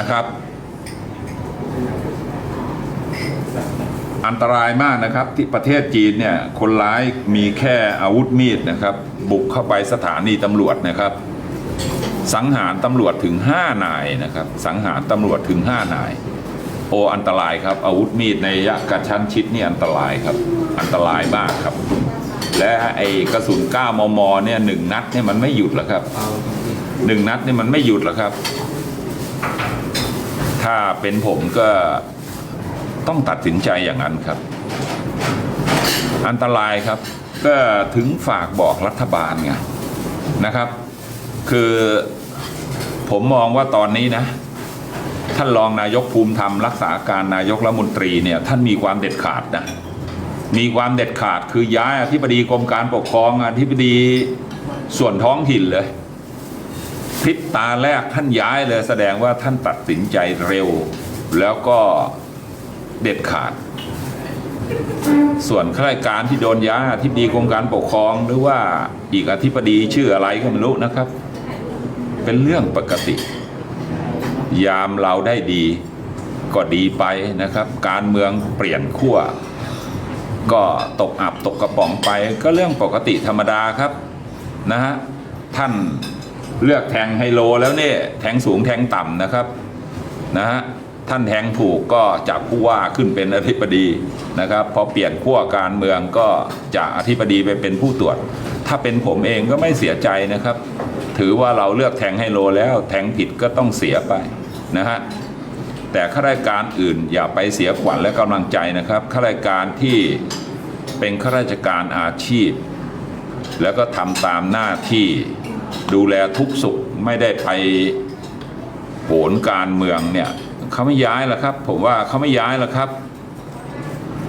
นะครับ อันตรายมากนะครับ ที่ประเทศจีนเนี่ยคนร้ายมีแค่อาวุธมีดนะครับ บุกเข้าไปสถานีตำรวจนะครับ สังหารตำรวจถึง5นายนะครับ สังหารตำรวจถึง5นาย โออันตรายครับ อาวุธมีดในระยะกระชั้นชิดนี่อันตรายครับ อันตรายมากครับ และไอ้กระสุน9มมเนี่ยหนึ่งนัดเนี่ยมันไม่หยุดหรอกครับหนึ่งนัดนี่มันไม่หยุดหรอกครับ ถ้าเป็นผมก็ต้องตัดสินใจอย่างนั้นครับ อันตรายครับ ก็ถึงฝากบอกรัฐบาลไงนะครับ คือผมมองว่าตอนนี้นะ ท่านรองนายกภูมิธรรมรักษาการนายกรัฐมนตรีเนี่ย ท่านมีความเด็ดขาดนะมีความเด็ดขาดคือย้ายอธิบดีกรมการปกครองอธิบดีส่วนท้องถิ่นเลย พริบตาแรกท่านย้ายเลยแสดงว่าท่านตัดสินใจเร็ว แล้วก็เด็ดขาด ส่วนข้าราชการที่โดนย้ายอธิบดีกรมการปกครองหรือว่าอีกอธิบดีชื่ออะไรก็ไม่รู้นะครับ เป็นเรื่องปกติ ยามเราได้ดีก็ดีไปนะครับ การเมืองเปลี่ยนขั้วก็ตกอับตกกระป๋องไปก็เรื่องปกติธรรมดาครับนะฮะท่าน เลือกแทงไฮโลแล้วเนี่ยแทงสูงแทงต่ำนะครับนะฮะท่านแทงถูกก็จากผู้ว่าขึ้นเป็นอธิบดีนะครับพอเปลี่ยนขั้วการเมืองก็จากอธิบดีไปเป็นผู้ตรวจ ถ้าเป็นผมเองก็ไม่เสียใจนะครับ ถือว่าเราเลือกแทงไฮโลแล้วแทงผิดก็ต้องเสียไปนะฮะแต่ข้าราชการอื่นอย่าไปเสียขวัญและกำลังใจนะครับข้าราชการที่เป็นข้าราชการอาชีพ แล้วก็ทำตามหน้าที่ ดูแลทุกสุขไม่ได้ไปโหนการเมืองเนี่ยเขาไม่ย้ายแล้วครับ ผมว่าเขาไม่ย้ายแล้วครับ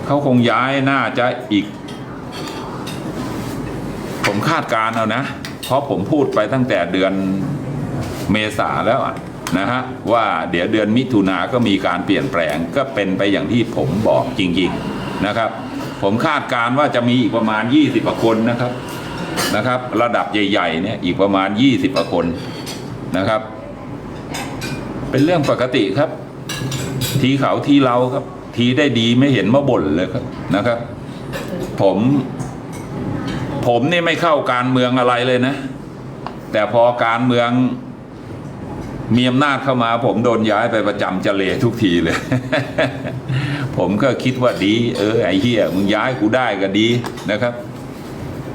เขาคงย้ายน่าจะอีก ผมคาดการณ์เอานะ เพราะผมพูดไปตั้งแต่เดือนเมษาแล้วนะฮะว่าเดี๋ยวเดือนมิถุนาก็มีการเปลี่ยนแปลงก็เป็นไปอย่างที่ผมบอกจริง ๆนะครับ ผมคาดการณ์ว่าจะมีอีกประมาณ 20กว่าคนนะครับ นะครับ ระดับใหญ่ๆเนี่ยอีกประมาณ 20กว่าคนนะครับ เป็นเรื่องปกติครับ ทีเขาทีเราครับ ทีได้ดีไม่เห็นมาบ่นเลยครับนะครับ ผม ผมนี่ไม่เข้าการเมืองอะไรเลยนะ แต่พอการเมืองมีอำนาจเข้ามา ผมโดนย้ายไปประจำเจเลทุกทีเลย ผมก็คิดว่าดี เออไอ้เหี้ยมึงย้ายกูได้ก็ดีนะครับ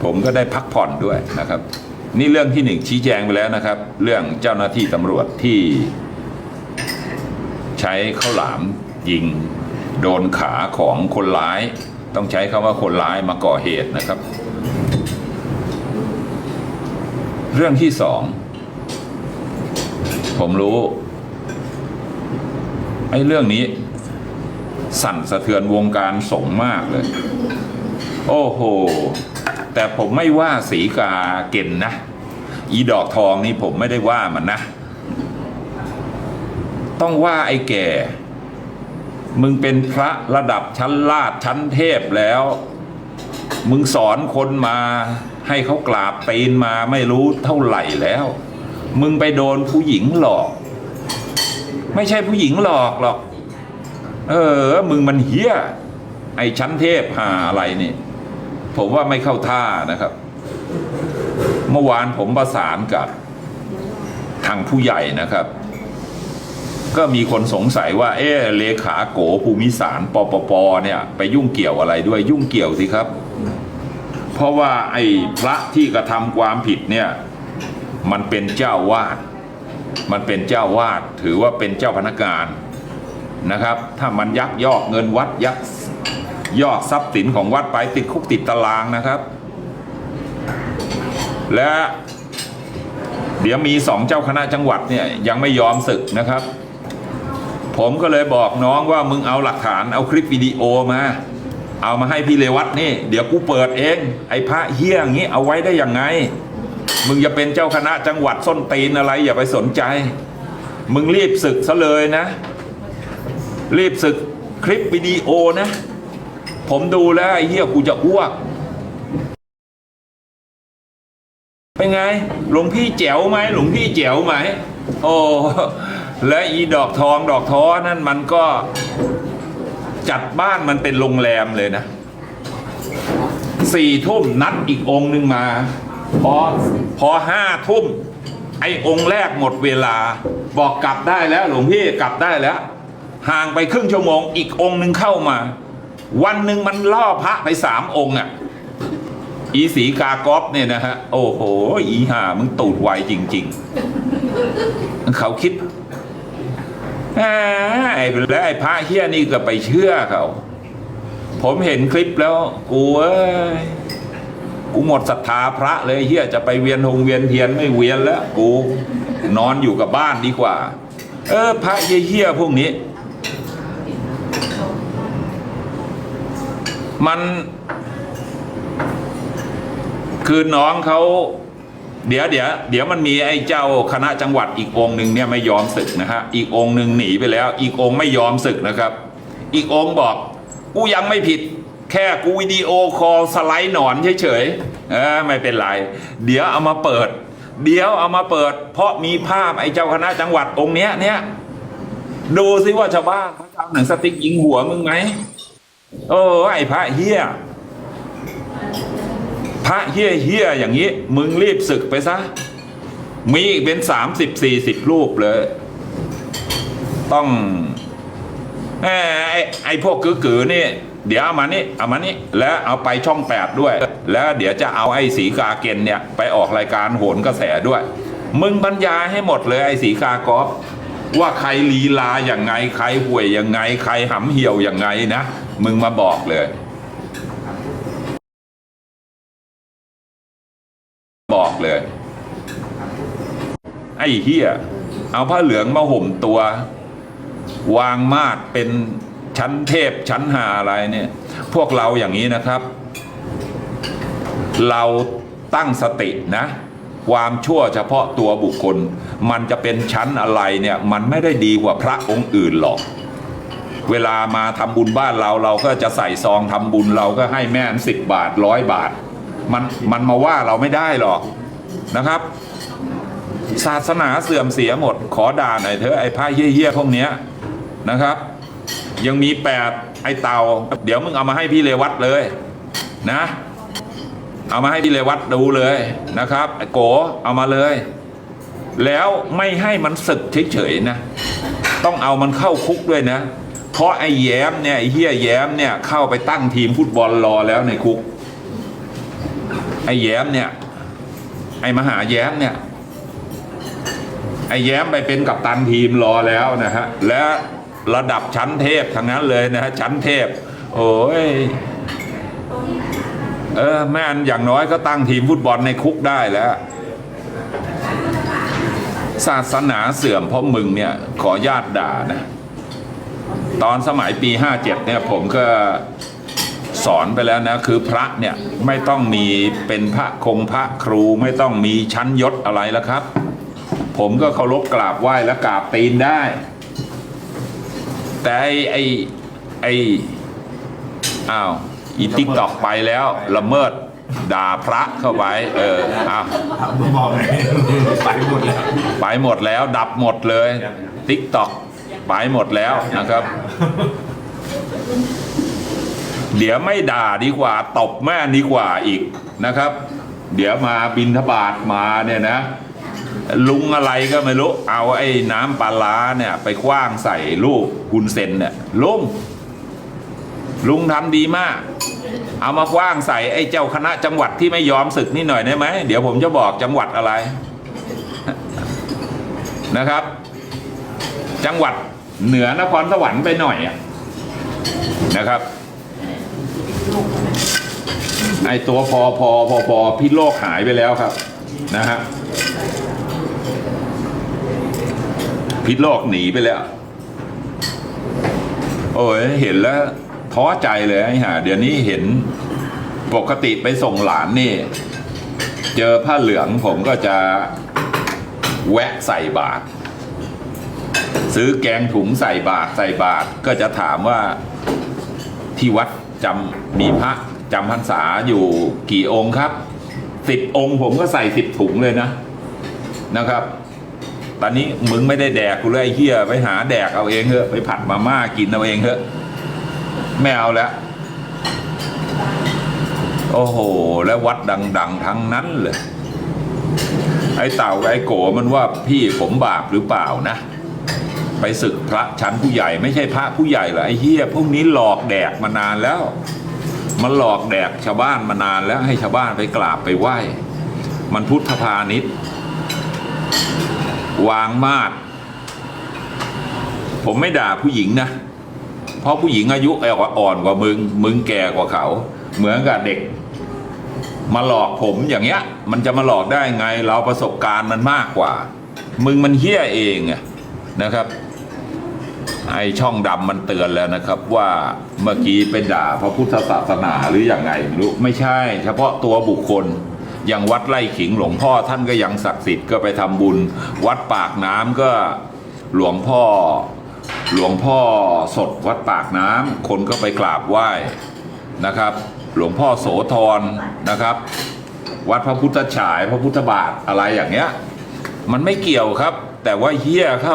ผมก็ได้พักผ่อนด้วยนะครับ นี่เรื่องที่หนึ่งชี้แจงไปแล้วนะครับ เรื่องเจ้าหน้าที่ตำรวจที่ใช้ข้าวหลามยิงโดนขาของคนร้าย ต้องใช้คำว่าคนร้ายมาก่อเหตุนะครับ เรื่องที่สองผมรู้ไอ้เรื่องนี้ สั่นสะเทือนวงการสงมากเลย โอ้โห แต่ผมไม่ว่าสีกาเก่นนะ อีดอกทองนี่ผมไม่ได้ว่ามันนะ ต้องว่าไอ้แก่ มึงเป็นพระระดับชั้นลาดชั้นเทพแล้ว มึงสอนคนมาให้เขากราบตีนมาไม่รู้เท่าไหร่แล้ว มึงไปโดนผู้หญิงหลอก ไม่ใช่ผู้หญิงหลอกหรอก เออ มึงมันเฮี้ย ไอ้ชั้นเทพหาอะไรนี่ ผมว่าไม่เข้าท่านะครับ เมื่อวานผมประสานกับทางผู้ใหญ่นะครับ ก็มีคนสงสัยว่า เอ๊ะเลขาโกภูมิสารปปปเนี่ย ไปยุ่งเกี่ยวอะไรด้วยยุ่งเกี่ยวสิครับ เพราะว่าไอ้พระที่กระทำความผิดเนี่ย มันเป็นเจ้าวาด มันเป็นเจ้าวาด ถือว่าเป็นเจ้าพนักงานนะครับ ถ้ามันยักยอกเงินวัดยัก ยอกทรัพย์สินของวัดไปติดคุกติดตารางนะครับ และเดี๋ยวมีสองเจ้าคณะจังหวัดเนี่ยยังไม่ยอมศึกนะครับ ผมก็เลยบอกน้องว่ามึงเอาหลักฐานเอาคลิปวิดีโอมา เอามาให้พี่เลวัตนี่ เดี๋ยวกูเปิดเอง ไอ้พระเฮี้ยอย่างนี้เอาไว้ได้ยังไง มึงจะเป็นเจ้าคณะจังหวัดส้นตีนอะไรอย่าไปสนใจ มึงรีบศึกซะเลยนะ รีบศึกคลิปวิดีโอนะ ผมดูแล้วไอ้เหี้ยกูจะอ้วก เป็นไง หลวงพี่แจ๋วไหมหลวงพี่แจ๋วไหม โอ้และอีดอกทองดอกท้อนั่นมันก็จัดบ้านมันเป็นโรงแรมเลยนะสี่ทุ่มนัดอีกองหนึ่งมา พอพอห้าทุ่ม ไอ้องค์แรกหมดเวลา บอกกลับได้แล้วหลวงพี่กลับได้แล้ว ห่างไปครึ่งชั่วโมงอีกองหนึ่งเข้ามา วันหนึ่งมันล่อพระไปสามองค์อะ อีสีกากอบเนี่ยนะฮะ โอ้โห อีห่ามึงตูดไวจริง ๆ เขาคิดแหมไอ้แล้วไอ้พระเฮี้ยนี่ก็ไปเชื่อเขา ผมเห็นคลิปแล้ว กูเอ้ยกูหมดศรัทธาพระเลยเฮียจะไปเวียนหงเวียนเทียนไม่เวียนแล้ว กู นอนอยู่กับบ้านดีกว่า เออ พระเฮี้ยพวกนี้ มันคือน้องเขาเดี๋ยวเดี๋ยวเดี๋ยวมันมีไอ้เจ้าคณะจังหวัดอีกองหนึ่งเนี่ยไม่ยอมศึกนะฮะอีกองหนึ่งหนีไปแล้ว อีกองไม่ยอมศึกนะครับ อีกองบอกกูยังไม่ผิด แค่กูวิดีโอคอลสไลด์หนอนเฉยๆเออไม่เป็นไร เดี๋ยวเอามาเปิด เดี๋ยวเอามาเปิด เพราะมีภาพไอ้เจ้าคณะจังหวัดองค์เนี้ยเนี่ยดูสิว่าชาวบ้านเขาทำหนังสติ๊กยิงหัวมึงไหม โอ้ไอ้พระเฮียพระเฮี้ยเฮี้ยอย่างนี้ มึงรีบศึกไปซะ มีอีกเป็นสามสิบสี่สิบรูปเลย ต้องไอ้ไอ้พวกกือๆนี่ เดี๋ยวเอามานี่เอามานี่แล้วเอาไปช่องแปดด้วย แล้วเดี๋ยวจะเอาไอ้สีกาเกนเนี่ย ไปออกรายการโหนกระแสด้วย มึงบรรยายให้หมดเลยไอ้สีกากอฟว่าใครลีลาอย่างไง ใครห่วยอยังไง ใครหำเหี่ยวอยังไงนะ มึงมาบอกเลย บอกเลย ไอ้เฮียเอาผ้าเหลืองมาห่มตัว วางมาดเป็นชั้นเทพชั้นหาอะไรเนี่ย พวกเราอย่างนี้นะครับ เราตั้งสตินะ ความชั่วเฉพาะตัวบุคคล มันจะเป็นชั้นอะไรเนี่ย มันไม่ได้ดีกว่าพระองค์อื่นหรอก เวลามาทำบุญบ้านเราเราก็จะใส่ซองทำบุญเราก็ให้แม่สิบบาทร้อยบาท มันมันมาว่าเราไม่ได้หรอกนะครับ ศาสนาเสื่อมเสียหมด ขอด่าหน่อยเถอะไอ้พระเฮี้ยๆพวกเนี้ยนะครับ ยังมีแปดไอ้เตาเดี๋ยวมึงเอามาให้พี่เลวัตเลยนะ เอามาให้พี่เลวัตดูเลยนะครับไอ้โกเอามาเลย แล้วไม่ให้มันศึกเฉยๆนะ ต้องเอามันเข้าคุกด้วยนะ เพราะไอ้แย้มเนี่ยไอ้เฮียแย้มเนี่ยเข้าไปตั้งทีมฟุตบอลรอแล้วในคุก ไอ้แย้มเนี่ย ไอ้มหาแย้มเนี่ย ไอ้แย้มไปเป็นกัปตันทีมรอแล้วนะฮะ และระดับชั้นเทพทั้งนั้นเลยนะฮะชั้นเทพ โอ้ยเออแม่นอย่างน้อยก็ตั้งทีมฟุตบอลในคุกได้แล้ว ศาสนาเสื่อมเพราะมึงเนี่ย ขอญาติด่านะ ตอนสมัยปี 57 เนี่ยผมก็สอนไปแล้วนะคือพระเนี่ยไม่ต้องมีเป็นพระคงพระครูไม่ต้องมีชั้นยศอะไรแล้วครับ ผมก็เคารพกราบไหว้และกราบตีนได้ แต่ไอ้ไอ้ไอ้อ้าวอีติ๊กตอกไปแล้วละเมิดด่าพระเข้าไว้ เอออ้าวถามมาบอกเลยไปหมดแล้วไปหมดแล้วดับหมดเลยติ๊กตอก ไปหมดแล้วนะครับ เดี๋ยวไม่ด่าดีกว่าตบแม่ดีกว่าอีกนะครับ เดี๋ยวมาบินทบาทมาเนี่ยนะ ลุงอะไรก็ไม่รู้ เอาไอ้น้ำปลาร้าเนี่ย ไปคว้างใส่ลูกกุนเซนเนี่ยลุงลุงทำดีมาก เอามาคว้างใส่ไอ้เจ้าคณะจังหวัดที่ไม่ยอมศึกนี่หน่อยได้ไหมเดี๋ยวผมจะบอกจังหวัดอะไรนะครับ จังหวัด เหนือนครสวรรค์ไปหน่อยอะนะครับ ไอตัวพอพอพอพอพิษโลกหายไปแล้วครับ นะฮะพิษโลกหนีไปแล้ว โอ้ยเห็นแล้วท้อใจเลยไอ้ห่าเดี๋ยวนี้เห็นปกติไปส่งหลานนี่ เจอผ้าเหลืองผมก็จะแวะใส่บาตร ซื้อแกงถุงใส่บาตรใส่บาตรก็จะถามว่าที่วัดจำมีพระจำพรรษาอยู่กี่องค์ครับสิบองค์ผมก็ใส่สิบถุงเลยนะนะครับ ตอนนี้มึงไม่ได้แดกกูเลยไอ้เฮียไปหาแดกเอาเองเถอะไปผัดมาม่ากินเอาเองเถอะไม่เอาแล้วโอ้โห แล้ววัดดัง ๆ ทั้งนั้นเลย ไอ้เต่ากับไอ้โกมันว่าพี่ผมบาปหรือเปล่านะ ไปศึกพระชั้นผู้ใหญ่ ไม่ใช่พระผู้ใหญ่หรอไอ้เฮียพวกนี้หลอกแดกมานานแล้ว มันหลอกแดกชาวบ้านมานานแล้วให้ชาวบ้านไปกราบไปไหว้ มันพุทธพาณิชย์วางมาดผมไม่ด่าผู้หญิงนะ เพราะผู้หญิงอายุอ่อนกว่ามึง มึงแก่กว่าเขา เหมือนกับเด็ก มาหลอกผมอย่างเงี้ย มันจะมาหลอกได้ไงเราประสบการณ์มันมากกว่า มึงมันเฮี้ยเองนะครับ ไอช่องดำมันเตือนแล้วนะครับว่าเมื่อกี้ไปด่าพระพุทธศาสนาหรืออย่างไงรู้ไม่ใช่ เฉพาะตัวบุคคลอย่างวัดไร่ขิงหลวงพ่อท่านก็ยังศักดิ์สิทธิ์ก็ไปทำบุญ วัดปากน้ำก็หลวงพ่อ หลวงพ่อสดวัดปากน้ำคนก็ไปกราบไหว้นะครับ หลวงพ่อโสธรนะครับ วัดพระพุทธฉายพระพุทธบาทอะไรอย่างเงี้ย มันไม่เกี่ยวครับ แต่ว่าเฮี้ยเข้า